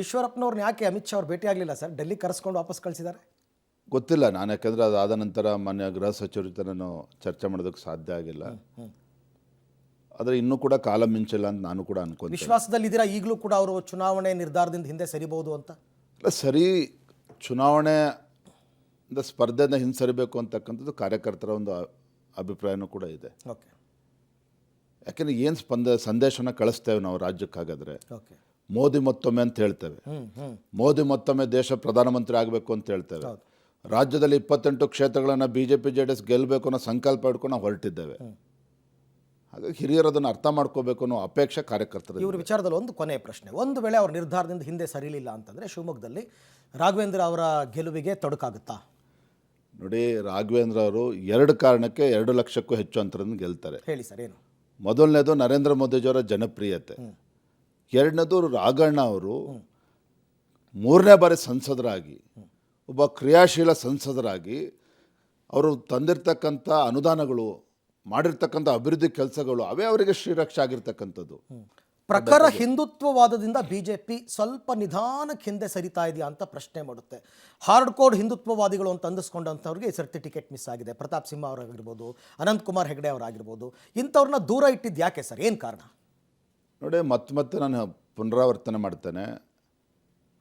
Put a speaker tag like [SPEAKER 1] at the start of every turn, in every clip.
[SPEAKER 1] ಈಶ್ವರಪ್ಪನವ್ರನ್ನ ಯಾಕೆ ಅಮಿತ್ ಶಾ ಅವ್ರು ಭೇಟಿ ಆಗಲಿಲ್ಲ ಸರ್? ಡೆಲ್ಲಿ ಕರೆಸ್ಕೊಂಡು ವಾಪಸ್ ಕಳಿಸಿದ್ದಾರೆ?
[SPEAKER 2] ಗೊತ್ತಿಲ್ಲ ನಾನು ಯಾಕೆಂದರೆ ಅದಾದ ನಂತರ ಮಾನ್ಯ ಗೃಹ ಸಚಿವರ ಜೊತೆ ನಾನು ಚರ್ಚೆ ಮಾಡೋದಕ್ಕೆ ಸಾಧ್ಯ ಆಗಿಲ್ಲ. ಆದರೆ ಇನ್ನೂ ಕೂಡ ಕಾಲ ಮಿಂಚಿಲ್ಲ ಅಂತ ನಾನು ಕೂಡ ಅನ್ಕೊಂಡು
[SPEAKER 1] ವಿಶ್ವಾಸದಲ್ಲಿದ್ದೀರಾ? ಈಗಲೂ ಕೂಡ ಅವರು ಚುನಾವಣೆ ನಿರ್ಧಾರದಿಂದ ಹಿಂದೆ ಸರಿಬಹುದು ಅಂತ?
[SPEAKER 2] ಇಲ್ಲ ಸರಿ. ಚುನಾವಣೆ ಇಂದ ಸ್ಪರ್ಧೆಯಿಂದ ಹಿಂಸರಿಬೇಕು ಅಂತಕ್ಕಂಥದ್ದು ಕಾರ್ಯಕರ್ತರ ಒಂದು ಅಭಿಪ್ರಾಯನೂ ಕೂಡ ಇದೆ.
[SPEAKER 1] ಓಕೆ.
[SPEAKER 2] ಯಾಕೆಂದರೆ ಏನು ಸ್ಪಂದ ಸಂದೇಶನ ಕಳಿಸ್ತೇವೆ ನಾವು ರಾಜ್ಯಕ್ಕಾಗಾದರೆ.
[SPEAKER 1] ಓಕೆ.
[SPEAKER 2] ಮೋದಿ ಮತ್ತೊಮ್ಮೆ ಅಂತ ಹೇಳ್ತೇವೆ. ಮೋದಿ ಮತ್ತೊಮ್ಮೆ ದೇಶ ಪ್ರಧಾನಮಂತ್ರಿ ಆಗಬೇಕು ಅಂತ ಹೇಳ್ತೇವೆ. ರಾಜ್ಯದಲ್ಲಿ ಇಪ್ಪತ್ತೆಂಟು ಕ್ಷೇತ್ರಗಳನ್ನು B J P J D S ಗೆಲ್ಲಬೇಕು ಅನ್ನೋ ಸಂಕಲ್ಪ ಇಟ್ಕೊಂಡು ನಾವು ಹೊರಟಿದ್ದೇವೆ. ಹಾಗಾಗಿ ಹಿರಿಯರು ಅದನ್ನು ಅರ್ಥ ಮಾಡ್ಕೋಬೇಕು ಅನ್ನೋ ಅಪೇಕ್ಷೆ ಕಾರ್ಯಕರ್ತರು
[SPEAKER 1] ಇವ್ರ ವಿಚಾರದಲ್ಲಿ ಒಂದು ಕೊನೆಯ ಪ್ರಶ್ನೆ. ಒಂದು ವೇಳೆ ಅವ್ರ ನಿರ್ಧಾರದಿಂದ ಹಿಂದೆ ಸರಿಲಿಲ್ಲ ಅಂತಂದರೆ ಶಿವಮೊಗ್ಗದಲ್ಲಿ ರಾಘವೇಂದ್ರ ಅವರ ಗೆಲುವಿಗೆ ತೊಡಕಾಗುತ್ತಾ?
[SPEAKER 2] ನೋಡಿ ರಾಘವೇಂದ್ರ ಅವರು ಎರಡು ಕಾರಣಕ್ಕೆ ಎರಡು ಲಕ್ಷಕ್ಕೂ ಹೆಚ್ಚು ಅಂತರದಿಂದ ಗೆಲ್ತಾರೆ.
[SPEAKER 1] ಹೇಳಿ ಸರ್ ಏನು?
[SPEAKER 2] ಮೊದಲನೇದು ನರೇಂದ್ರ ಮೋದಿಜಿಯವರ ಜನಪ್ರಿಯತೆ. ಎರಡನೇದು ರಾಘಣ್ಣ ಅವರು ಮೂರನೇ ಬಾರಿ ಸಂಸದರಾಗಿ, ಒಬ್ಬ ಕ್ರಿಯಾಶೀಲ ಸಂಸದರಾಗಿ ಅವರು ತಂದಿರ್ತಕ್ಕಂಥ ಅನುದಾನಗಳು, ಮಾಡಿರ್ತಕ್ಕಂಥ ಅಭಿವೃದ್ಧಿ ಕೆಲಸಗಳು ಅವೇ ಅವರಿಗೆ ಶ್ರೀರಕ್ಷೆ ಆಗಿರ್ತಕ್ಕಂಥದ್ದು.
[SPEAKER 1] ಪ್ರಖರ ಹಿಂದುತ್ವವಾದದಿಂದ ಬಿ ಜೆ ಪಿ ಸ್ವಲ್ಪ ನಿಧಾನಕ್ಕೆ ಹಿಂದೆ ಸರಿತಾ ಇದೆಯಾ ಅಂತ ಪ್ರಶ್ನೆ ಮಾಡುತ್ತೆ. ಹಾರ್ಡ್ ಕೋಡ್ ಹಿಂದುತ್ವವಾದಿಗಳು ಅಂತ ಅಂದಿಸ್ಕೊಂಡಂಥವ್ರಿಗೆ ಈ ಸರ್ತಿ ಟಿಕೆಟ್ ಮಿಸ್ ಆಗಿದೆ. ಪ್ರತಾಪ್ ಸಿಂಹ ಅವರಾಗಿರ್ಬೋದು ಅನಂತ್ ಕುಮಾರ್ ಹೆಗಡೆ ಅವರಾಗಿರ್ಬೋದು, ಇಂಥವ್ರನ್ನ ದೂರ ಇಟ್ಟಿದ್ದು ಯಾಕೆ ಸರ್? ಏನು ಕಾರಣ?
[SPEAKER 2] ನೋಡಿ ಮತ್ತೆ ಮತ್ತೆ ನಾನು ಪುನರಾವರ್ತನೆ ಮಾಡ್ತೇನೆ.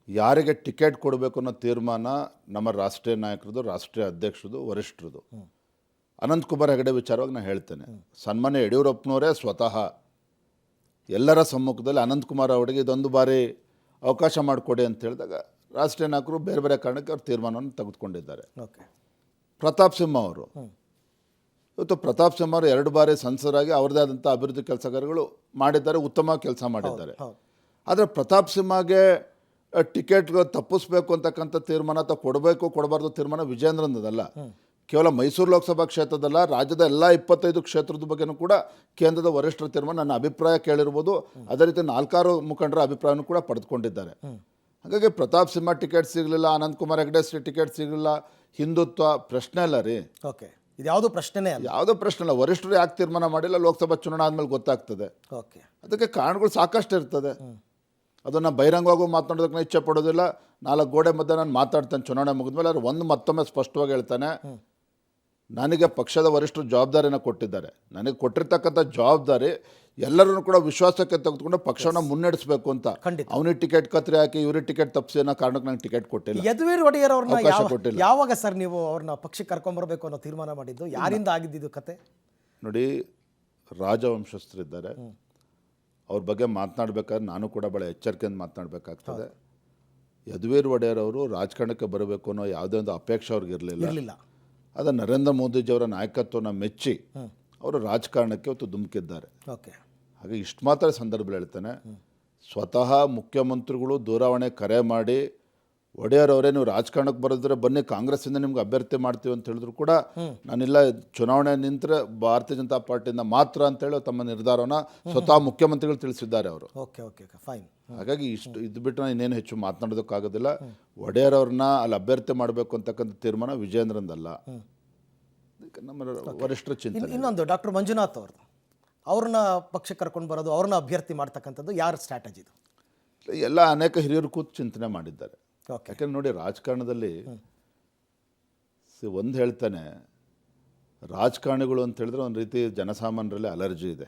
[SPEAKER 2] ಯಾರಿಗೆ ಟಿಕೆಟ್ ಕೊಡಬೇಕು ಅನ್ನೋ ತೀರ್ಮಾನ ನಮ್ಮ ರಾಷ್ಟ್ರೀಯ ನಾಯಕರದು ರಾಷ್ಟ್ರೀಯ ಅಧ್ಯಕ್ಷರದು ವರಿಷ್ಠರದು. ಅನಂತ್ ಕುಮಾರ್ ಹೆಗಡೆ ವಿಚಾರವಾಗಿ ನಾನು ಹೇಳ್ತೇನೆ. ಸನ್ಮಾನ್ಯ ಯಡಿಯೂರಪ್ಪನವರೇ ಸ್ವತಃ ಎಲ್ಲರ ಸಮ್ಮುಖದಲ್ಲಿ ಅನಂತ್ ಕುಮಾರ್ ಅವರಿಗೆ ಇದೊಂದು ಬಾರಿ ಅವಕಾಶ ಮಾಡಿಕೊಡಿ ಅಂತ ಹೇಳಿದಾಗ ರಾಷ್ಟ್ರೀಯ ನಾಯಕರು ಬೇರೆ ಬೇರೆ ಕಾರಣಕ್ಕೆ ಅವ್ರು ತೀರ್ಮಾನವನ್ನು ತೆಗೆದುಕೊಂಡಿದ್ದಾರೆ.
[SPEAKER 1] ಓಕೆ.
[SPEAKER 2] ಪ್ರತಾಪ್ ಸಿಂಹ ಅವರು ಇವತ್ತು ಪ್ರತಾಪ್ ಸಿಂಹ ಅವರು ಎರಡು ಬಾರಿ ಸಂಸದರಾಗಿ ಅವರದೇ ಆದಂಥ ಅಭಿವೃದ್ಧಿ ಕೆಲಸಗಾರಗಳು ಮಾಡಿದ್ದಾರೆ ಉತ್ತಮ ಕೆಲಸ ಮಾಡಿದ್ದಾರೆ. ಆದರೆ ಪ್ರತಾಪ್ ಸಿಂಹಗೆ ಟಿಕೆಟ್ ತಪ್ಪಿಸ್ಬೇಕು ಅಂತಕ್ಕಂಥ ತೀರ್ಮಾನ ಅಥವಾ ಕೊಡಬೇಕು ಕೊಡಬಾರ್ದು ತೀರ್ಮಾನ ವಿಜೇಂದ್ರನದಲ್ಲ. ಕೇವಲ ಮೈಸೂರು ಲೋಕಸಭಾ ಕ್ಷೇತ್ರದಲ್ಲ ರಾಜ್ಯದ ಎಲ್ಲ ಇಪ್ಪತ್ತೈದು ಕ್ಷೇತ್ರದ ಬಗ್ಗೆನೂ ಕೂಡ ಕೇಂದ್ರದ ವರಿಷ್ಠರ ತೀರ್ಮಾನ ನನ್ನ ಅಭಿಪ್ರಾಯ ಕೇಳಿರ್ಬೋದು. ಅದೇ ರೀತಿ ನಾಲ್ಕಾರು ಮುಖಂಡರ ಅಭಿಪ್ರಾಯನೂ ಕೂಡ ಪಡೆದುಕೊಂಡಿದ್ದಾರೆ. ಹಾಗಾಗಿ ಪ್ರತಾಪ್ ಸಿಂಹ ಟಿಕೆಟ್ ಸಿಗಲಿಲ್ಲ ಅನಂತ್ ಕುಮಾರ್ ಹೆಗಡೆ ಟಿಕೆಟ್ ಸಿಗಲಿಲ್ಲ ಹಿಂದುತ್ವ ಪ್ರಶ್ನೆ ಅಲ್ಲ ರೀ.
[SPEAKER 1] ಓಕೆ. ಇದು ಯಾವುದೂ ಪ್ರಶ್ನೆನೇ ಅಲ್ಲ.
[SPEAKER 2] ಯಾವುದೋ ಪ್ರಶ್ನೆ ಇಲ್ಲ ವರಿಷ್ಠರು ಯಾಕೆ ತೀರ್ಮಾನ ಮಾಡಿಲ್ಲ? ಲೋಕಸಭಾ ಚುನಾವಣೆ ಆದಮೇಲೆ ಗೊತ್ತಾಗ್ತದೆ.
[SPEAKER 1] ಓಕೆ.
[SPEAKER 2] ಅದಕ್ಕೆ ಕಾರಣಗಳು ಸಾಕಷ್ಟು ಇರ್ತದೆ. ಅದನ್ನು ಬಹಿರಂಗವಾಗೂ ಮಾತನಾಡೋದಕ್ಕೆ ಇಚ್ಛೆ ಪಡೋದಿಲ್ಲ. ನಾಲ್ಕು ಗೋಡೆ ಮಧ್ಯೆ ನಾನು ಮಾತಾಡ್ತೇನೆ ಚುನಾವಣೆ ಮುಗಿದ್ಮೇಲೆ ಅವ್ರು ಒಂದು ಮತ್ತೊಮ್ಮೆ ಸ್ಪಷ್ಟವಾಗಿ ಹೇಳ್ತಾನೆ. ನನಗೆ ಪಕ್ಷದ ವರಿಷ್ಠರು ಜವಾಬ್ದಾರಿನ ಕೊಟ್ಟಿದ್ದಾರೆ. ನನಗೆ ಕೊಟ್ಟಿರ್ತಕ್ಕಂಥ ಜವಾಬ್ದಾರಿ ಎಲ್ಲರನ್ನು ಕೂಡ ವಿಶ್ವಾಸಕ್ಕೆ ತೆಗೆದುಕೊಂಡು ಪಕ್ಷವನ್ನ ಮುನ್ನಡೆಸಬೇಕು ಅಂತ. ಅವನಿಗೆ ಟಿಕೆಟ್ ಕತ್ರಿ ಹಾಕಿ ಇವ್ರಿಗೆ ಟಿಕೆಟ್ ತಪ್ಪಿಸಿ ಅನ್ನೋ ಕಾರಣಕ್ಕೆ ನಂಗೆ ಟಿಕೆಟ್ ಕೊಟ್ಟಿಲ್ಲ.
[SPEAKER 1] ಯದುವೀರ್ ಒಡೆಯರ್ ಅವ್ರನ್ನ
[SPEAKER 2] ಕೊಟ್ಟಿಲ್ಲ.
[SPEAKER 1] ಯಾವಾಗ ಸರ್ ನೀವು ಅವ್ರನ್ನ ಪಕ್ಷಕ್ಕೆ ಕರ್ಕೊಂಬರ್ಬೇಕು ಅನ್ನೋ ತೀರ್ಮಾನ ಮಾಡಿದ್ದು? ಯಾರಿಂದ ಆಗಿದ್ದು ಕತೆ?
[SPEAKER 2] ನೋಡಿ ರಾಜವಂಶಸ್ಥರಿದ್ದಾರೆ. ಅವ್ರ ಬಗ್ಗೆ ಮಾತನಾಡ್ಬೇಕಾದ್ರೆ ನಾನು ಕೂಡ ಭಾಳ ಎಚ್ಚರಿಕೆಯಿಂದ ಮಾತನಾಡಬೇಕಾಗ್ತದೆ. ಯದುವೀರ್ ಒಡೆಯರ್ ಅವರು ರಾಜಕಾರಣಕ್ಕೆ ಬರಬೇಕು ಅನ್ನೋ ಯಾವುದೇ ಒಂದು ಅಪೇಕ್ಷೆ ಅವ್ರಿಗೆ ಇರಲಿಲ್ಲ.
[SPEAKER 1] ಇರಲಿಲ್ಲ
[SPEAKER 2] ಅದು ನರೇಂದ್ರ ಮೋದಿಜಿಯವರ ನಾಯಕತ್ವನ ಮೆಚ್ಚಿ ಅವರು ರಾಜಕಾರಣಕ್ಕೆ ಹೊತ್ತು ಧುಮುಕಿದ್ದಾರೆ.
[SPEAKER 1] ಓಕೆ.
[SPEAKER 2] ಹಾಗೆ ಇಷ್ಟು ಮಾತ್ರ ಸಂದರ್ಭ ಹೇಳ್ತಾನೆ ಸ್ವತಃ ಮುಖ್ಯಮಂತ್ರಿಗಳು ದೂರವಾಣಿ ಕರೆ ಮಾಡಿ ಒಡೆಯರ್ ಅವರೇ ನೀವು ರಾಜಕಾರಣಕ್ಕೆ ಬರೋದ್ರೆ ಬನ್ನಿ ಕಾಂಗ್ರೆಸ್ಸಿಂದ ನಿಮ್ಗೆ ಅಭ್ಯರ್ಥಿ ಮಾಡ್ತೀವಿ ಅಂತ ಹೇಳಿದ್ರು ಕೂಡ ನಾನಿಲ್ಲ ಚುನಾವಣೆ ನಿಂತರೆ ಭಾರತೀಯ ಜನತಾ ಪಾರ್ಟಿಯಿಂದ ಮಾತ್ರ ಅಂತೇಳಿ ತಮ್ಮ ನಿರ್ಧಾರವನ್ನು ಸ್ವತಃ ಮುಖ್ಯಮಂತ್ರಿಗಳು ತಿಳಿಸಿದ್ದಾರೆ ಅವರು.
[SPEAKER 1] Okay okay fine.
[SPEAKER 2] ಹಾಗಾಗಿ ಇಷ್ಟು ಇದು ಬಿಟ್ಟು ನಾನು ಇನ್ನೇನು ಹೆಚ್ಚು ಮಾತನಾಡೋದಕ್ಕಾಗೋದಿಲ್ಲ. ಒಡೆಯರ್ ಅವ್ರನ್ನ ಅಲ್ಲಿ ಅಭ್ಯರ್ಥಿ ಮಾಡಬೇಕು ಅಂತಕ್ಕಂಥ ತೀರ್ಮಾನ ವಿಜೇಂದ್ರನದಲ್ಲ ಅದಕ್ಕೆ ನಮ್ಮ ವರಿಷ್ಠರ ಚಿಂತನೆ.
[SPEAKER 1] ಇನ್ನೊಂದು ಡಾಕ್ಟರ್ ಮಂಜುನಾಥ್ ಅವ್ರದ್ದು. ಅವ್ರನ್ನ ಪಕ್ಷಕ್ಕೆ ಕರ್ಕೊಂಡು ಬರೋದು ಅವ್ರನ್ನ ಅಭ್ಯರ್ಥಿ ಮಾಡ್ತಕ್ಕಂಥದ್ದು ಯಾರ ಸ್ಟ್ರಾಟಜಿ ಇದು?
[SPEAKER 2] ಎಲ್ಲ ಅನೇಕ ಹಿರಿಯರು ಕೂತು ಚಿಂತನೆ ಮಾಡಿದ್ದಾರೆ. ಯಾಕಂದ್ರೆ ನೋಡಿ ರಾಜಕಾರಣದಲ್ಲಿ ಒಂದು ಹೇಳ್ತಾನೆ ರಾಜಕಾರಣಿಗಳು ಅಂತ ಹೇಳಿದ್ರೆ ಒಂದು ರೀತಿ ಜನಸಾಮಾನ್ಯರಲ್ಲಿ ಅಲರ್ಜಿ ಇದೆ.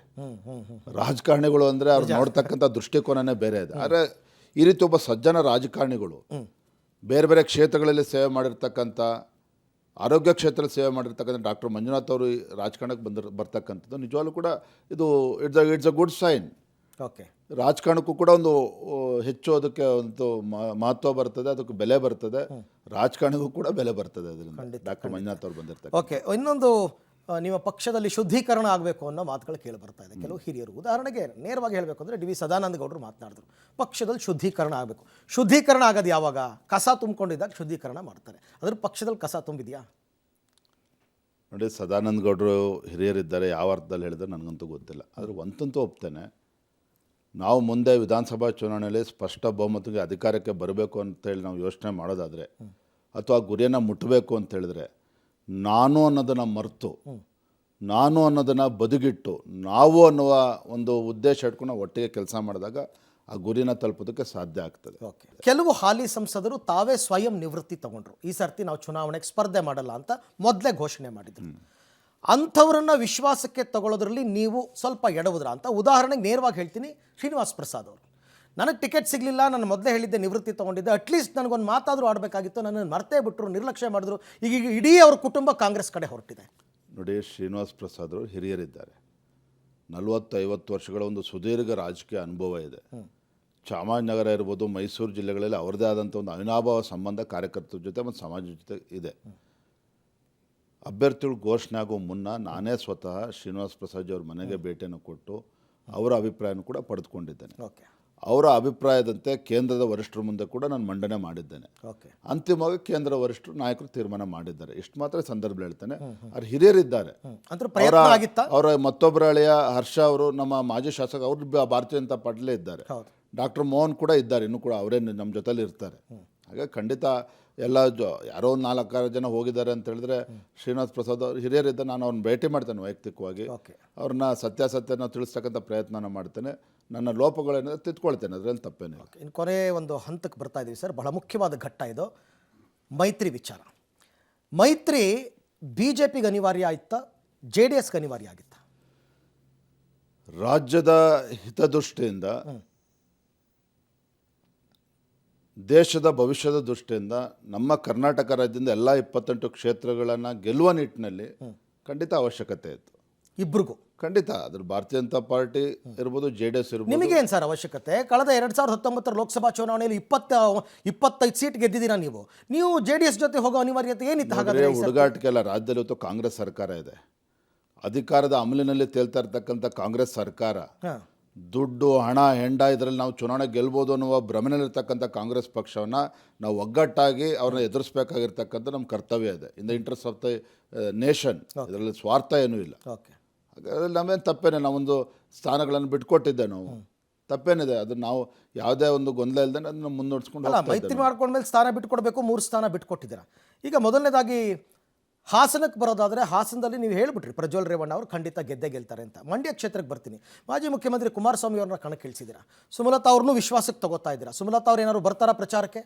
[SPEAKER 2] ರಾಜಕಾರಣಿಗಳು ಅಂದರೆ ಅವ್ರು ನೋಡ್ತಕ್ಕಂಥ ದೃಷ್ಟಿಕೋನನೇ ಬೇರೆ ಇದೆ. ಆದರೆ ಈ ರೀತಿ ಒಬ್ಬ ಸಜ್ಜನ ರಾಜಕಾರಣಿಗಳು ಬೇರೆ ಬೇರೆ ಕ್ಷೇತ್ರಗಳಲ್ಲಿ ಸೇವೆ ಮಾಡಿರ್ತಕ್ಕಂಥ ಆರೋಗ್ಯ ಕ್ಷೇತ್ರದ ಸೇವೆ ಮಾಡಿರ್ತಕ್ಕಂಥ ಡಾಕ್ಟರ್ ಮಂಜುನಾಥ್ ಅವರು ರಾಜಕಾರಣಕ್ಕೆ ಬಂದಿರ ಬರ್ತಕ್ಕಂಥದ್ದು. ನಿಜವಾಗ್ಲೂ ಕೂಡ ಇದು it's a it's a good sign
[SPEAKER 1] okay
[SPEAKER 2] ರಾಜಕಾರಣಕ್ಕೂ ಕೂಡ ಒಂದು ಹೆಚ್ಚು ಅದಕ್ಕೆ ಒಂದು ಮಹತ್ವ ಬರ್ತದೆ ಅದಕ್ಕೆ ಬೆಲೆ ಬರ್ತದೆ. ರಾಜಕಾರಣಕ್ಕೂ ಕೂಡ ಬೆಲೆ ಬರ್ತದೆ ಅದರಿಂದ. ಡಾಕ್ಟರ್ ಮಂಜುನಾಥ್ ಅವರು ಬಂದಿರ್ತಾರೆ
[SPEAKER 1] ಓಕೆ ಇನ್ನೊಂದು ನಿಮ್ಮ ಪಕ್ಷದಲ್ಲಿ ಶುದ್ಧೀಕರಣ ಆಗಬೇಕು ಅನ್ನೋ ಮಾತುಗಳು ಕೇಳಿ ಬರ್ತಾ ಇದೆ. ಕೆಲವು ಹಿರಿಯರು ಉದಾಹರಣೆಗೆ ನೇರವಾಗಿ ಹೇಳಬೇಕು ಅಂದರೆ ಡಿ ವಿ ಸದಾನಂದ ಗೌಡರು ಮಾತನಾಡಿದ್ರು. ಪಕ್ಷದಲ್ಲಿ ಶುದ್ಧೀಕರಣ ಆಗಬೇಕು. ಶುದ್ಧೀಕರಣ ಆಗೋದು ಯಾವಾಗ? ಕಸ ತುಂಬಿಕೊಂಡಿದ್ದಾಗ ಶುದ್ಧೀಕರಣ ಮಾಡ್ತಾರೆ. ಅದ್ರ ಪಕ್ಷದಲ್ಲಿ ಕಸ ತುಂಬಿದೆಯಾ?
[SPEAKER 2] ನೋಡಿ ಸದಾನಂದ ಗೌಡರು ಹಿರಿಯರಿದ್ದಾರೆ ಯಾವ ಅರ್ಥದಲ್ಲಿ ಹೇಳಿದ್ರೆ ನನಗಂತೂ ಗೊತ್ತಿಲ್ಲ. ಆದರೆ ಒಂತಂತೂ ಒಪ್ತೇನೆ. ನಾವು ಮುಂದೆ ವಿಧಾನಸಭಾ ಚುನಾವಣೆಯಲ್ಲಿ ಸ್ಪಷ್ಟ ಬಹುಮತಕ್ಕೆ ಅಧಿಕಾರಕ್ಕೆ ಬರಬೇಕು ಅಂತೇಳಿ ನಾವು ಯೋಚನೆ ಮಾಡೋದಾದರೆ ಅಥವಾ ಗುರಿಯನ್ನು ಮುಟ್ಟಬೇಕು ಅಂತ ಹೇಳಿದ್ರೆ ನಾನು ಅನ್ನೋದನ್ನು ಮರೆತು ನಾನು ಅನ್ನೋದನ್ನು ಬದುಗಿಟ್ಟು ನಾವು ಅನ್ನುವ ಒಂದು ಉದ್ದೇಶ ಇಟ್ಕೊಂಡು ನಾವು ಒಟ್ಟಿಗೆ ಕೆಲಸ ಮಾಡಿದಾಗ ಆ ಗುರಿನ ತಲುಪೋದಕ್ಕೆ ಸಾಧ್ಯ ಆಗ್ತದೆ.
[SPEAKER 1] ಓಕೆ ಕೆಲವು ಹಾಲಿ ಸಂಸದರು ತಾವೇ ಸ್ವಯಂ ನಿವೃತ್ತಿ ತಗೊಂಡ್ರು. ಈ ಸರ್ತಿ ನಾವು ಚುನಾವಣೆಗೆ ಸ್ಪರ್ಧೆ ಮಾಡಲ್ಲ ಅಂತ ಮೊದಲೇ ಘೋಷಣೆ ಮಾಡಿದ್ರು. ಅಂಥವ್ರನ್ನ ವಿಶ್ವಾಸಕ್ಕೆ ತಗೊಳ್ಳೋದ್ರಲ್ಲಿ ನೀವು ಸ್ವಲ್ಪ ಎಡವುದ್ರ ಅಂತ ಉದಾಹರಣೆಗೆ ನೇರವಾಗಿ ಹೇಳ್ತೀನಿ ಶ್ರೀನಿವಾಸ್ ಪ್ರಸಾದ್ ಅವರು. ನನಗೆ ಟಿಕೆಟ್ ಸಿಗಲಿಲ್ಲ ನಾನು ಮೊದಲೇ ಹೇಳಿದ್ದೆ ನಿವೃತ್ತಿ ತೊಗೊಂಡಿದ್ದೆ. ಅಟ್ಲೀಸ್ಟ್ ನನಗೊಂದು ಮಾತಾದರೂ ಆಡಬೇಕಾಗಿತ್ತು ನನ್ನನ್ನು ಮರ್ತೇ ಬಿಟ್ಟರು ನಿರ್ಲಕ್ಷ್ಯ ಮಾಡಿದ್ರು. ಈಗ ಇಡೀ ಅವ್ರ ಕುಟುಂಬ ಕಾಂಗ್ರೆಸ್ ಕಡೆ ಹೊರಟಿದೆ.
[SPEAKER 2] ನೋಡಿ ಶ್ರೀನಿವಾಸ್ ಪ್ರಸಾದ್ ಅವರು ಹಿರಿಯರಿದ್ದಾರೆ. ನಲವತ್ತೈವತ್ತು ವರ್ಷಗಳ ಒಂದು ಸುದೀರ್ಘ ರಾಜಕೀಯ ಅನುಭವ ಇದೆ. ಚಾಮರಾಜನಗರ ಇರ್ಬೋದು ಮೈಸೂರು ಜಿಲ್ಲೆಗಳಲ್ಲಿ ಅವರದೇ ಆದಂಥ ಒಂದು ಅವಿನಾಭಾವ ಸಂಬಂಧ ಕಾರ್ಯಕರ್ತರ ಜೊತೆ ಮತ್ತು ಸಮಾಜದ ಜೊತೆ ಇದೆ. ಅಭ್ಯರ್ಥಿಗಳು ಘೋಷಣೆ ಆಗೋ ಮುನ್ನ ನಾನೇ ಸ್ವತಃ ಶ್ರೀನಿವಾಸ್ ಪ್ರಸಾದ್ ಅವ್ರ ಮನೆಗೆ ಭೇಟಿಯನ್ನು ಕೊಟ್ಟು ಅವರ ಅಭಿಪ್ರಾಯನೂ ಕೂಡ ಪಡೆದುಕೊಂಡಿದ್ದೇನೆ.
[SPEAKER 1] ಓಕೆ.
[SPEAKER 2] ಅವರ ಅಭಿಪ್ರಾಯದಂತೆ ಕೇಂದ್ರದ ವರಿಷ್ಠರ ಮುಂದೆ ಕೂಡ ನಾನು ಮಂಡನೆ ಮಾಡಿದ್ದೇನೆ.
[SPEAKER 1] ಓಕೆ.
[SPEAKER 2] ಅಂತಿಮವಾಗಿ ಕೇಂದ್ರ ವರಿಷ್ಠರು ನಾಯಕರು ತೀರ್ಮಾನ ಮಾಡಿದ್ದಾರೆ. ಇಷ್ಟು ಮಾತ್ರ ಸಂದರ್ಭ ಹೇಳ್ತೇನೆ. ಅವ್ರು ಹಿರಿಯರಿದ್ದಾರೆ. ಅವರ ಮತ್ತೊಬ್ಬರ ಅಳಿಯ ಹರ್ಷ ಅವರು ನಮ್ಮ ಮಾಜಿ ಶಾಸಕ ಅವರು ಭಾರತೀಯ ಜನತಾ ಪಾರ್ಟಿಲೇ ಇದ್ದಾರೆ. ಡಾಕ್ಟರ್ ಮೋಹನ್ ಕೂಡ ಇದ್ದಾರೆ. ಇನ್ನು ಕೂಡ ಅವರೇ ನಮ್ಮ ಜೊತೆಲಿ ಇರ್ತಾರೆ. ಹಾಗೆ ಖಂಡಿತ ಎಲ್ಲ ಜೊ ಯಾರೋ ಒಂದು ನಾಲ್ಕಾರು ಜನ ಹೋಗಿದ್ದಾರೆ ಅಂತ ಹೇಳಿದ್ರೆ ಶ್ರೀನಿವಾಸ್ ಪ್ರಸಾದ್ ಅವರು ಹಿರಿಯರಿದ್ದ ನಾನು ಅವ್ರನ್ನ ಭೇಟಿ ಮಾಡ್ತೇನೆ ವೈಯಕ್ತಿಕವಾಗಿ. ಅವ್ರನ್ನ ಸತ್ಯಾಸತ್ಯನ ತಿಳಿಸ್ತಕ್ಕಂಥ ಪ್ರಯತ್ನನ ಮಾಡ್ತೇನೆ. ನನ್ನ ಲೋಪಗಳೇನಿದೆ ತಿದ್ಕೊಳ್ತೇನೆ ಅದರಲ್ಲಿ ತಪ್ಪೇನಿಲ್ಲ.
[SPEAKER 1] ಇನ್ನು ಕೊನೆ ಒಂದು ಹಂತಕ್ಕೆ ಬರ್ತಾ ಇದ್ದೀವಿ ಸರ್. ಬಹಳ ಮುಖ್ಯವಾದ ಘಟ್ಟ ಇದು. ಮೈತ್ರಿ ವಿಚಾರ. ಮೈತ್ರಿ ಬಿ ಜೆ ಪಿಗೆ ಅನಿವಾರ್ಯ ಆಯ್ತಾ ಜೆ ಡಿ ಎಸ್ಗೆ ಅನಿವಾರ್ಯ ಆಗಿತ್ತ?
[SPEAKER 2] ರಾಜ್ಯದ ಹಿತದೃಷ್ಟಿಯಿಂದ ದೇಶದ ಭವಿಷ್ಯದ ದೃಷ್ಟಿಯಿಂದ ನಮ್ಮ ಕರ್ನಾಟಕ ರಾಜ್ಯದಿಂದ ಎಲ್ಲ ಇಪ್ಪತ್ತೆಂಟು ಕ್ಷೇತ್ರಗಳನ್ನು ಗೆಲ್ಲುವ ನಿಟ್ಟಿನಲ್ಲಿ ಖಂಡಿತ ಅವಶ್ಯಕತೆ ಇತ್ತು.
[SPEAKER 1] ಇಬ್ಬರಿಗೂ
[SPEAKER 2] ಖಂಡಿತ. ಅದ್ರ ಭಾರತೀಯ ಜನತಾ ಪಾರ್ಟಿ ಇರ್ಬೋದು ಜೆ ಡಿ ಎಸ್ ಇರ್ಬೋದು.
[SPEAKER 1] ನಿಮಗೇನು ಸರ್ ಅವಶ್ಯಕತೆ? ಕಳೆದ ಎರಡು ಸಾವಿರದ ಹತ್ತೊಂಬತ್ತರ ಲೋಕಸಭಾ ಚುನಾವಣೆಯಲ್ಲಿ ಇಪ್ಪತ್ತ ಇಪ್ಪತ್ತೈದು ಸೀಟ್ ಗೆದ್ದಿದ್ದೀರಾ ನೀವು? ನೀವು ಜೆ ಡಿ ಎಸ್ ಜೊತೆ ಹೋಗೋ ಅನಿವಾರ್ಯತೆ ಏನಿತ್ತು? ಹಾಗಾದರೆ
[SPEAKER 2] ನೋಡ್ರಿ, ಹುಡುಗಾಟಿಕೆ ಎಲ್ಲ ರಾಜ್ಯದಲ್ಲಿ ಇವತ್ತು ಕಾಂಗ್ರೆಸ್ ಸರ್ಕಾರ ಇದೆ. ಅಧಿಕಾರದ ಅಮಲಿನಲ್ಲಿ ತೇಲ್ತಾ ಇರ್ತಕ್ಕಂಥ ಕಾಂಗ್ರೆಸ್ ಸರ್ಕಾರ
[SPEAKER 1] ಹಾಂ.
[SPEAKER 2] ದುಡ್ಡು ಹಣ ಹೆಂಡ ಇದರಲ್ಲಿ ನಾವು ಚುನಾವಣೆ ಗೆಲ್ಬೋದು ಅನ್ನುವ ಭ್ರಮೆನಲ್ಲಿರ್ತಕ್ಕಂಥ ಕಾಂಗ್ರೆಸ್ ಪಕ್ಷವನ್ನು ನಾವು ಒಗ್ಗಟ್ಟಾಗಿ ಅವ್ರನ್ನ ಎದುರಿಸ್ಬೇಕಾಗಿರ್ತಕ್ಕಂಥ ನಮ್ಮ ಕರ್ತವ್ಯ ಇದೆ. In the interest of the nation ಇದರಲ್ಲಿ ಸ್ವಾರ್ಥ ಏನೂ ಇಲ್ಲ.
[SPEAKER 1] ಓಕೆ
[SPEAKER 2] ಹಾಗಾದ್ರೆ ನಮ್ಮೇನು ತಪ್ಪೇನೆ ನಾವೊಂದು ಸ್ಥಾನಗಳನ್ನು ಬಿಟ್ಕೊಟ್ಟಿದ್ದೆ ನಾವು. ತಪ್ಪೇನಿದೆ. ಅದು ನಾವು ಯಾವುದೇ ಒಂದು ಗೊಂದಲ ಇಲ್ಲದೆ ಅದನ್ನು ಮುನ್ನಡೆಸ್ಕೊಂಡು.
[SPEAKER 1] ಮೈತ್ರಿ ಮಾಡ್ಕೊಂಡ್ಮೇಲೆ ಸ್ಥಾನ ಬಿಟ್ಕೊಡ್ಬೇಕು ಮೂರು ಸ್ಥಾನ ಬಿಟ್ಕೊಟ್ಟಿದ್ದೀರಾ? ಈಗ ಮೊದಲನೇದಾಗಿ ಹಾಸನಕ್ಕೆ ಬರೋದಾದರೆ ಹಾಸನದಲ್ಲಿ ನೀವು ಹೇಳಿಬಿಟ್ರಿ ಪ್ರಜ್ವಲ್ ರೇವಣ್ಣ ಅವರು ಖಂಡಿತ ಗೆದ್ದೇ ಗೆಲ್ತಾರೆ ಅಂತ. ಮಂಡ್ಯ ಕ್ಷೇತ್ರಕ್ಕೆ ಬರ್ತೀನಿ. ಮಾಜಿ ಮುಖ್ಯಮಂತ್ರಿ ಕುಮಾರಸ್ವಾಮಿ ಅವ್ರನ್ನ ಕಣಕ್ಕೆ ಇಳಿಸಿದ್ದೀರಾ? ಸುಮಲತಾ ಅವ್ರನ್ನೂ ವಿಶ್ವಾಸಕ್ಕೆ ತಗೋತಾ ಇದ್ದೀರಾ? ಸುಮಲತಾ ಅವ್ರು ಏನಾದ್ರು ಬರ್ತಾರಾ ಪ್ರಚಾರಕ್ಕೆ?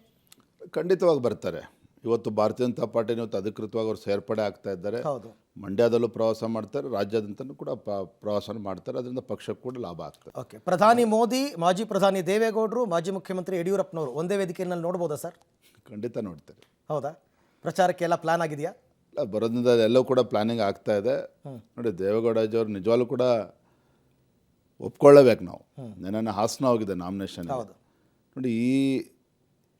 [SPEAKER 2] ಖಂಡಿತವಾಗಿ ಬರ್ತಾರೆ. ಇವತ್ತು ಭಾರತೀಯ ಜನತಾ ಪಾರ್ಟಿ ಇವತ್ತು ಅಧಿಕೃತವಾಗಿ ಅವರು ಸೇರ್ಪಡೆ ಆಗ್ತಾ ಇದ್ದಾರೆ.
[SPEAKER 1] ಹೌದು.
[SPEAKER 2] ಮಂಡ್ಯದಲ್ಲೂ ಪ್ರವಾಸ ಮಾಡ್ತಾರೆ ರಾಜ್ಯಾದ್ಯಂತನೂ ಕೂಡ ಪ್ರವಾಸ ಮಾಡ್ತಾರೆ ಅದರಿಂದ ಪಕ್ಷಕ್ಕೆ ಕೂಡ ಲಾಭ ಆಗ್ತದೆ.
[SPEAKER 1] ಓಕೆ. ಪ್ರಧಾನಿ ಮೋದಿ ಮಾಜಿ ಪ್ರಧಾನಿ ದೇವೇಗೌಡರು ಮಾಜಿ ಮುಖ್ಯಮಂತ್ರಿ ಯಡಿಯೂರಪ್ಪನವರು ಒಂದೇ ವೇದಿಕೆಯಲ್ಲಿ ನೋಡ್ಬೋದಾ ಸರ್?
[SPEAKER 2] ಖಂಡಿತ ನೋಡ್ತಾರೆ.
[SPEAKER 1] ಹೌದಾ? ಪ್ರಚಾರಕ್ಕೆ ಎಲ್ಲ ಪ್ಲಾನ್ ಆಗಿದೆಯಾ?
[SPEAKER 2] ಬರೋದ್ರಿಂದ ಎಲ್ಲವೂ ಕೂಡ ಪ್ಲಾನಿಂಗ್ ಆಗ್ತಾ ಇದೆ. ನೋಡಿ ದೇವೇಗೌಡಜಿಯವರು ನಿಜವಾಗ್ಲೂ ಕೂಡ ಒಪ್ಕೊಳ್ಳೇಬೇಕು ನಾವು. ನೆನ್ನೆ ಹಾಸನ ಹೋಗಿದೆ ನಾಮಿನೇಷನ್ ನೋಡಿ ಈ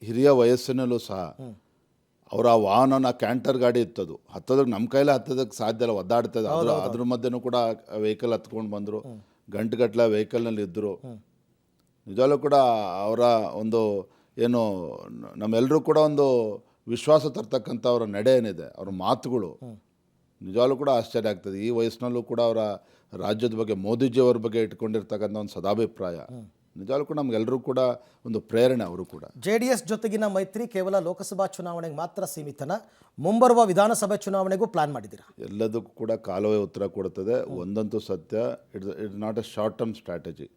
[SPEAKER 2] ಹಿರಿಯ ವಯಸ್ಸಿನಲ್ಲೂ ಸಹ ಅವರ ಆ ವಾಹನನ ಕ್ಯಾಂಟರ್ ಗಾಡಿ ಇತ್ತದು. ಹತ್ತೋದಕ್ಕೆ ನಮ್ಮ ಕೈಲೇ ಹತ್ತೋದಕ್ಕೆ ಸಾಧ್ಯ ಇಲ್ಲ ಒದ್ದಾಡ್ತದೆ ಅದ್ರ ಅದ್ರ ಮಧ್ಯೆನೂ ಕೂಡ ವೆಹಿಕಲ್ ಹತ್ಕೊಂಡು ಬಂದರು. ಗಂಟುಗಟ್ಟಲೆ ವೆಹಿಕಲ್ನಲ್ಲಿ ಇದ್ದರು ನಿಜವಾಗ್ಲೂ ಕೂಡ ಅವರ ಒಂದು ಏನು ನಮ್ಮೆಲ್ಲರೂ ಕೂಡ ಒಂದು ವಿಶ್ವಾಸ ತರ್ತಕ್ಕಂಥ ಅವರ ನಡೆ ಏನಿದೆ ಅವ್ರ ಮಾತುಗಳು ನಿಜವಾಗ್ಲೂ ಕೂಡ ಆಶ್ಚರ್ಯ ಆಗ್ತದೆ. ಈ ವಯಸ್ಸಿನಲ್ಲೂ ಕೂಡ ಅವರ ರಾಜ್ಯದ ಬಗ್ಗೆ ಮೋದಿಜಿಯವ್ರ ಬಗ್ಗೆ ಇಟ್ಕೊಂಡಿರ್ತಕ್ಕಂಥ ಒಂದು ಸದಾಭಿಪ್ರಾಯ. ನಿಜವಾಗ್ಲೂ ಕೂಡ ನಮ್ಗೆಲ್ಲರೂ ಕೂಡ ಒಂದು ಪ್ರೇರಣೆ ಅವರು ಕೂಡ.
[SPEAKER 1] ಜೆ ಡಿ ಎಸ್ ಜೊತೆಗಿನ ಮೈತ್ರಿ ಕೇವಲ ಲೋಕಸಭಾ ಚುನಾವಣೆಗೆ ಮಾತ್ರ ಸೀಮಿತನ? ಮುಂಬರುವ ವಿಧಾನಸಭೆ ಚುನಾವಣೆಗೂ ಪ್ಲಾನ್ ಮಾಡಿದ್ದೀರಾ?
[SPEAKER 2] ಎಲ್ಲದಕ್ಕೂ ಕೂಡ ಕಾಲುವೆ ಉತ್ತರ ಕೊಡುತ್ತದೆ. ಒಂದಂತೂ ಸತ್ಯ. It's it's not a short term strategy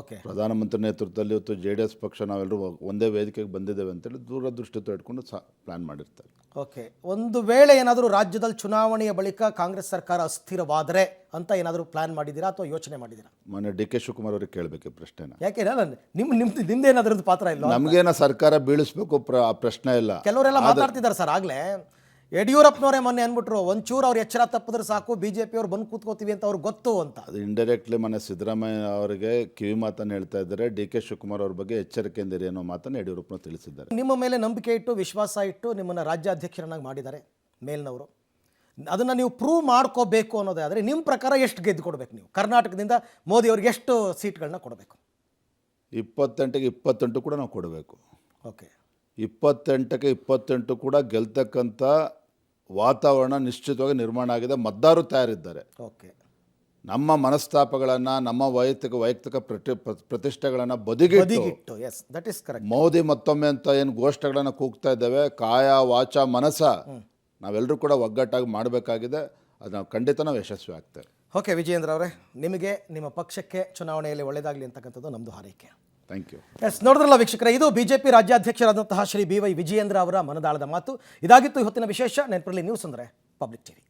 [SPEAKER 1] okay.
[SPEAKER 2] ಪ್ರಧಾನಮಂತ್ರಿ ನೇತೃತ್ವದಲ್ಲಿ ಇವತ್ತು ಜೆ ಡಿ ಎಸ್ ಪಕ್ಷ ನಾವೆಲ್ಲರೂ ಒಂದೇ ವೇದಿಕೆಗೆ ಬಂದಿದ್ದೇವೆ ಅಂತೇಳಿ ದೂರದೃಷ್ಟಿ ಇಟ್ಕೊಂಡು ಸಹ ಪ್ಲ್ಯಾನ್ ಮಾಡಿರ್ತಾರೆ.
[SPEAKER 1] ಓಕೆ. ಒಂದು ವೇಳೆ ಏನಾದರೂ ರಾಜ್ಯದಲ್ಲಿ ಚುನಾವಣೆಯ ಬಳಿಕ ಕಾಂಗ್ರೆಸ್ ಸರ್ಕಾರ ಅಸ್ಥಿರವಾದರೆ ಅಂತ ಏನಾದರೂ ಪ್ಲಾನ್ ಮಾಡಿದ್ದೀರಾ ಅಥವಾ ಯೋಚನೆ ಮಾಡಿದ್ದೀರಾ?
[SPEAKER 2] ಮೊನ್ನೆ ಡಿ ಕೆ ಶಿವಕುಮಾರ್ ಅವ್ರಿಗೆ ಕೇಳಬೇಕು ಪ್ರಶ್ನೆನ.
[SPEAKER 1] ಯಾಕೆ? ನಾನು ನಿಮ್ಮ ನಿಮ್ದು ನಿಮ್ದೇನಾದ್ರದ್ದು ಪಾತ್ರ ಇಲ್ಲ
[SPEAKER 2] ನಮಗೇನ ಸರ್ಕಾರ ಬೀಳಿಸ್ಬೇಕು ಪ್ರ ಪ್ರಶ್ನೆ ಇಲ್ಲ.
[SPEAKER 1] ಕೆಲವರೆಲ್ಲ ಮಾತಾಡ್ತಿದ್ದಾರೆ ಸರ್ ಆಗ್ಲೇ. ಯಡಿಯೂರಪ್ಪನವರೇ ಮೊನ್ನೆ ಅಂದ್ಬಿಟ್ರು ಒಂಚೂರು ಅವ್ರು ಎಚ್ಚರ ತಪ್ಪಿದ್ರೆ ಸಾಕು ಬಿ ಜೆ ಪಿಯವ್ರು ಬಂದು ಕೂತ್ಕೋತೀವಿ ಅಂತ ಅವ್ರಿಗೆ ಗೊತ್ತು ಅಂತ.
[SPEAKER 2] ಅದು ಇಂಡೈರೆಕ್ಟ್ಲಿ ಮೊನ್ನೆ ಸಿದ್ದರಾಮಯ್ಯ ಅವರಿಗೆ ಕಿವಿ ಮಾತನ್ನು ಹೇಳ್ತಾ ಇದ್ದಾರೆ. ಡಿ ಕೆ ಶಿವಕುಮಾರ್ ಅವ್ರ ಬಗ್ಗೆ ಎಚ್ಚರಿಕೆಯಿಂದ ಇರಿ ಅನ್ನೋ ಮಾತನ್ನು ಯಡಿಯೂರಪ್ಪನ ತಿಳಿಸಿದ್ದಾರೆ.
[SPEAKER 1] ನಿಮ್ಮ ಮೇಲೆ ನಂಬಿಕೆ ಇಟ್ಟು ವಿಶ್ವಾಸ ಇಟ್ಟು ನಿಮ್ಮನ್ನು ರಾಜ್ಯಾಧ್ಯಕ್ಷರನ್ನಾಗಿ ಮಾಡಿದ್ದಾರೆ ಮೇಲ್ನವರು. ಅದನ್ನು ನೀವು ಪ್ರೂವ್ ಮಾಡ್ಕೋಬೇಕು ಅನ್ನೋದಾದರೆ ನಿಮ್ಮ ಪ್ರಕಾರ ಎಷ್ಟು ಗೆದ್ದು ಕೊಡಬೇಕು ನೀವು? ಕರ್ನಾಟಕದಿಂದ ಮೋದಿ ಅವ್ರಿಗೆ ಎಷ್ಟು ಸೀಟ್ಗಳನ್ನ ಕೊಡಬೇಕು?
[SPEAKER 2] ಇಪ್ಪತ್ತೆಂಟಿಗೆ ಇಪ್ಪತ್ತೆಂಟು ಕೂಡ ನಾವು ಕೊಡಬೇಕು.
[SPEAKER 1] ಓಕೆ.
[SPEAKER 2] ಇಪ್ಪತ್ತೆಂಟಕ್ಕೆ ಇಪ್ಪತ್ತೆಂಟು ಕೂಡ ಗೆಲ್ತಕ್ಕಂಥ ವಾತಾವರಣ ನಿಶ್ಚಿತವಾಗಿ ನಿರ್ಮಾಣ ಆಗಿದೆ. ಮದ್ದಾರು ತಯಾರಿದ್ದಾರೆ.
[SPEAKER 1] ಓಕೆ.
[SPEAKER 2] ನಮ್ಮ ಮನಸ್ತಾಪಗಳನ್ನು ನಮ್ಮ ವೈಯಕ್ತಿಕ ವೈಯಕ್ತಿಕ ಪ್ರತಿ ಪ್ರ- ಪ್ರತಿಷ್ಠೆಗಳನ್ನು ಬದಿಗಿಟ್ಟು
[SPEAKER 1] ಬದಿಗಿಟ್ಟು. Yes that is correct
[SPEAKER 2] Modi ಮತ್ತೊಮ್ಮೆ ಅಂತ ಏನು ಗೋಷ್ಠಗಳನ್ನು ಕೂಗ್ತಾ ಇದ್ದೇವೆ. ಕಾಯ ವಾಚ ಮನಸ ನಾವೆಲ್ಲರೂ ಕೂಡ ಒಗ್ಗಟ್ಟಾಗಿ ಮಾಡಬೇಕಾಗಿದೆ. ಅದು ನಾವು ಖಂಡಿತ ನಾವು ಯಶಸ್ವಿ ಆಗ್ತೇವೆ.
[SPEAKER 1] ಓಕೆ ವಿಜಯೇಂದ್ರ ಅವರೇ ನಿಮಗೆ ನಿಮ್ಮ ಪಕ್ಷಕ್ಕೆ ಚುನಾವಣೆಯಲ್ಲಿ ಒಳ್ಳೆಯದಾಗಲಿ ಅಂತಕ್ಕಂಥದ್ದು ನಮ್ಮದು ಹಾರೈಕೆ.
[SPEAKER 2] ಥ್ಯಾಂಕ್ ಯು
[SPEAKER 1] ಎಸ್ ನೋಡಿದ್ರಲ್ಲ ವೀಕ್ಷಕರ, ಇದು ಬಿಜೆಪಿ ರಾಜ್ಯಾಧ್ಯಕ್ಷರಾದಂತಹ ಶ್ರೀ ಬಿ ವೈ ವಿಜಯೇಂದ್ರ ಅವರ ಮನದಾಳದ ಮಾತು. ಇದಾಗಿತ್ತು ಇವತ್ತಿನ ವಿಶೇಷ ನೆನಪರಲ್ಲಿ ನ್ಯೂಸ್ ಅಂದರೆ ಪಬ್ಲಿಕ್ ಟಿವಿ.